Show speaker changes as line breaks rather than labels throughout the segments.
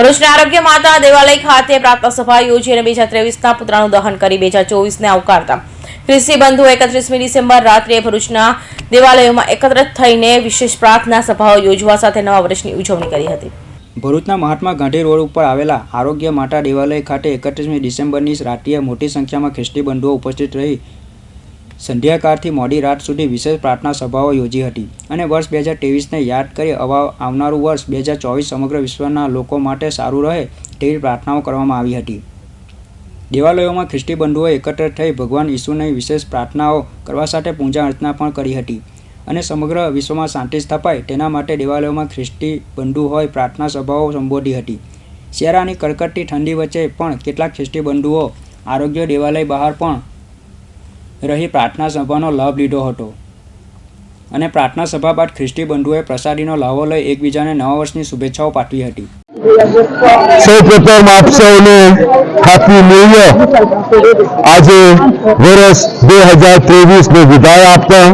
ભરૂચના આરોગ્ય માતા દેવાલય ખાતે પ્રાર્થના સભા યોજી અને બે હજાર ત્રેવીસના પુતળાનું દહન કરી બે હજાર ચોવીસને આવકારતા. ખ્રિસ્તી બંધુ એકત્રીસમી ડિસેમ્બર રાત્રે ભરૂચના દેવાલયોમાં એકત્રિત થઈને વિશેષ પ્રાર્થના સભાઓ યોજવા સાથે નવા વર્ષની ઉજવણી કરી હતી.
ભરૂચના મહાત્મા ગાંધી રોડ ઉપર આવેલા આરોગ્ય માતા દેવાલય ખાતે એકત્રીસમી ડિસેમ્બરની રાત્રિએ મોટી સંખ્યામાં ખ્રિસ્તી બંધુઓ ઉપસ્થિત રહી સંધ્યાકાળથી મોડી રાત સુધી વિશેષ પ્રાર્થના સભાઓ યોજી હતી અને વર્ષ બે હજાર ત્રેવીસને યાદ કરી અવા આવનારું વર્ષ બે હજાર ચોવીસ સમગ્ર વિશ્વના લોકો માટે સારું રહે તેવી પ્રાર્થનાઓ કરવામાં આવી હતી. દેવાલયોમાં ખ્રિસ્તી બંધુઓ એકત્ર થઈ ભગવાન ઈસુની વિશેષ પ્રાર્થનાઓ કરવા સાથે પૂજા અર્ચના પણ કરી હતી અને સમગ્ર વિશ્વમાં શાંતિ સ્થપાય તેના માટે દેવાલયોમાં ખ્રિસ્તી બંધુ હોય પ્રાર્થના સભાઓ સંબોધી હતી. શિયાળાની કડકડતી ઠંડી વચ્ચે પણ કેટલાક ખ્રિસ્તી બંધુઓ આરોગ્ય દેવાલય બહાર પણ રહી પ્રાર્થના સભાનો લાભ લીધો હતો. અને પ્રાર્થના સભા બાદ ખ્રિસ્તી બંધુઓએ પ્રસાદીનો લાવો લઈ એકબીજાને નવા વર્ષની શુભેચ્છાઓ પાઠવી હતી.
સૌ પ્રથમ આપ સૌને હેપી ન્યુ યર આજે વર્ષ બે હજાર ત્રેવીસને વિદાય આપતા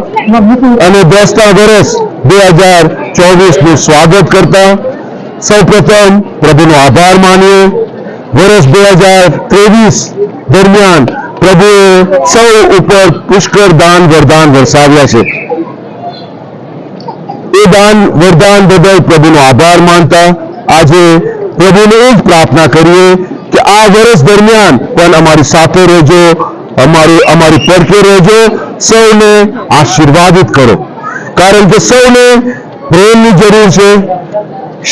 અને બેસતા વર્ષ બે હજાર ચોવીસનું સ્વાગત કરતા સૌ પ્રથમ પ્રભુનો આભાર માનીએ. વર્ષ બે હજાર ત્રેવીસ દરમિયાન પ્રભુએ સૌ ઉપર પુષ્કળ દાન, વરદાન વરસાવ્યા છે. એ દાન, વરદાન બદલ પ્રભુનો આભાર માનતા આજે પ્રભુને એ જ પ્રાર્થના કરીએ કે આ વર્ષ દરમિયાન પણ અમારી સાથે રહેજો, અમારી અમારી પડખે રહેજો, સૌને આશીર્વાદિત કરો. કારણ કે સૌને પ્રેમની જરૂર છે,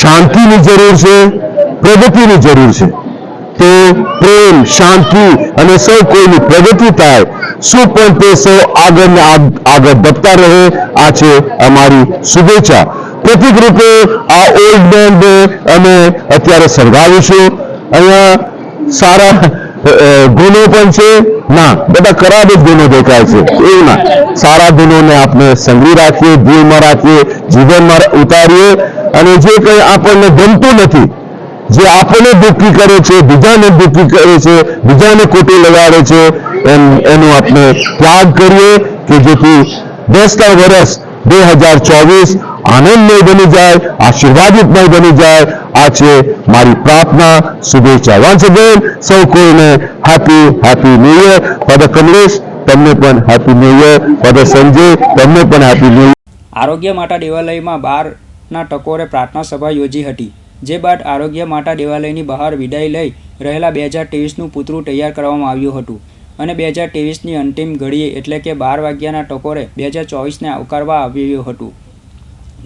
શાંતિની જરૂર છે, પ્રગતિની જરૂર છે. તો પ્રેમ, શાંતિ અને સૌ કોઈની પ્રગતિ થાય. શું પણ તે સૌ આગળ આગળ વધતા રહે, આ છે અમારી શુભેચ્છા. પ્રતિક રૂપે આ ઓલ્ડ બેન્ડ અમે અત્યારે સળગાવીશું અહીંયા સારા ગુનો પણ છે. ના, બધા ખરાબ જ ગુનો દેખાય છે. એવું ના. સારા ગુનોને આપણે સંગી રાખીએ, દિલમાં રાખીએ, જીવનમાં ઉતારીએ. અને જે કંઈ આપણને ગમતું નથી જે આપણને દુઃખી કરે છે, બીજાને દુઃખી કરે છે, બીજાને ખોટું લગાડે છે એનો આપણે ત્યાગ કરીએ કે જેથી બેસતા વર્ષ બે હજાર ચોવીસ આનંદમય બની જાય, આશીર્વાદિતમય બની જાય. આ છે મારી પ્રાર્થના. શુભેચ્છા. વન્સ અગેન સૌ કોઈને happy happy new year father Kamlesh તમને પણ happy new year father Sanjay તમને પણ હેપી ન્યૂ
આરોગ્ય માટે દેવાલયમાં બારના ટકોરે પ્રાર્થના સભા યોજી હતી. જે બાદ આરોગ્ય માતા દેવાલયની બહાર વિદાય લઈ રહેલા બે હજાર ત્રેવીસનું પૂતળું તૈયાર કરવામાં આવ્યું હતું. અને બે હજાર ત્રેવીસની અંતિમ ઘડીએ એટલે કે બાર વાગ્યાના ટકોરે બે હજાર ચોવીસને આવકારવા આવ્યું હતું.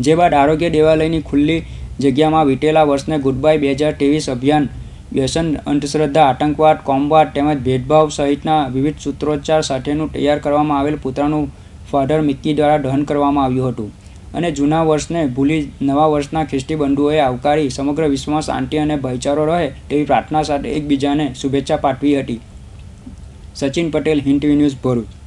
જે બાદ આરોગ્ય દેવાલયની ખુલ્લી જગ્યામાં વીતેલા વર્ષને ગુડ બાય બે હજાર ત્રેવીસ અભિયાન, વ્યસન, અંધશ્રદ્ધા, આતંકવાદ, કોમવાદ તેમજ ભેદભાવ સહિતના વિવિધ સૂત્રોચ્ચાર સાથેનું તૈયાર કરવામાં આવેલ પુતળાનું ફાધર મિક્કી દ્વારા દહન કરવામાં આવ્યું હતું. અને જૂના વર્ષને ભૂલી નવા વર્ષના ખ્રિસ્તી બંધુઓએ આવકારી સમગ્ર વિશ્વમાં શાંતિ અને ભાઈચારો રહે તેવી પ્રાર્થના સાથે એકબીજાને શુભેચ્છા પાઠવી હતી. Sachin Patel, Hind TV news Bharuch.